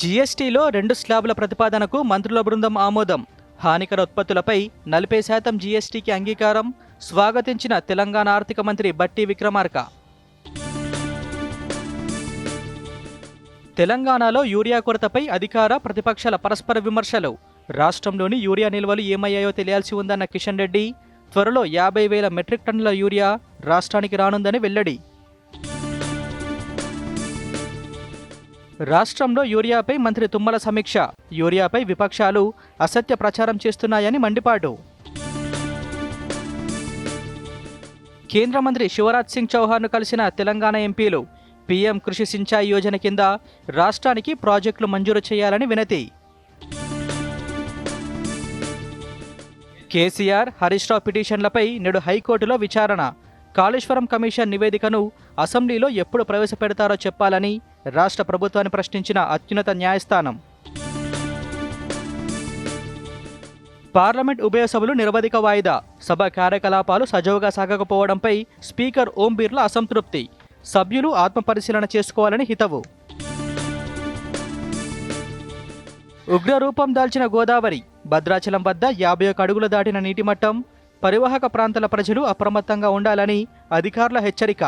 జీఎస్టీలో రెండు స్లాబుల ప్రతిపాదనకు మంత్రుల బృందం ఆమోదం. హానికర ఉత్పత్తులపై నలభై శాతం జీఎస్టీకి అంగీకారం స్వాగతించిన తెలంగాణ ఆర్థిక మంత్రి బట్టి విక్రమార్క. తెలంగాణలో యూరియా కొరతపై అధికార ప్రతిపక్షాల పరస్పర విమర్శలు. రాష్ట్రంలోని యూరియా నిల్వలు ఏమయ్యాయో తెలియాల్సి ఉందన్న కిషన్ రెడ్డి త్వరలో యాభై వేల మెట్రిక్ టన్నుల యూరియా రాష్ట్రానికి రానుందని వెల్లడి. రాష్ట్రంలో యూరియాపై మంత్రి తుమ్మల సమీక్ష. యూరియాపై విపక్షాలు అసత్య ప్రచారం చేస్తున్నాయని మండిపాటు. కేంద్ర మంత్రి శివరాజ్ సింగ్ చౌహాన్ను కలిసిన తెలంగాణ ఎంపీలు పీఎం కృషి సించాయి యోజన కింద రాష్ట్రానికి ప్రాజెక్టులు మంజూరు చేయాలని వినతి. కేసీఆర్ హరీష్ రావు పిటిషన్లపై నేడు హైకోర్టులో విచారణ. కాళేశ్వరం కమిషన్ నివేదికను అసెంబ్లీలో ఎప్పుడు ప్రవేశపెడతారో చెప్పాలని రాష్ట్ర ప్రభుత్వాన్ని ప్రశ్నించిన అత్యున్నత న్యాయస్థానం. పార్లమెంట్ ఉభయ సభలు నిరవధిక వాయిదా. సభ కార్యకలాపాలు సజావుగా సాగకపోవడంపై స్పీకర్ ఓం బిర్లా అసంతృప్తి. సభ్యులు ఆత్మపరిశీలన చేసుకోవాలని హితవు. ఉగ్రరూపం దాల్చిన గోదావరి భద్రాచలం వద్ద యాభై ఒక అడుగులు దాటిన నీటి మట్టం పరివాహక ప్రాంతాల ప్రజలు అప్రమత్తంగా ఉండాలని అధికారుల హెచ్చరిక.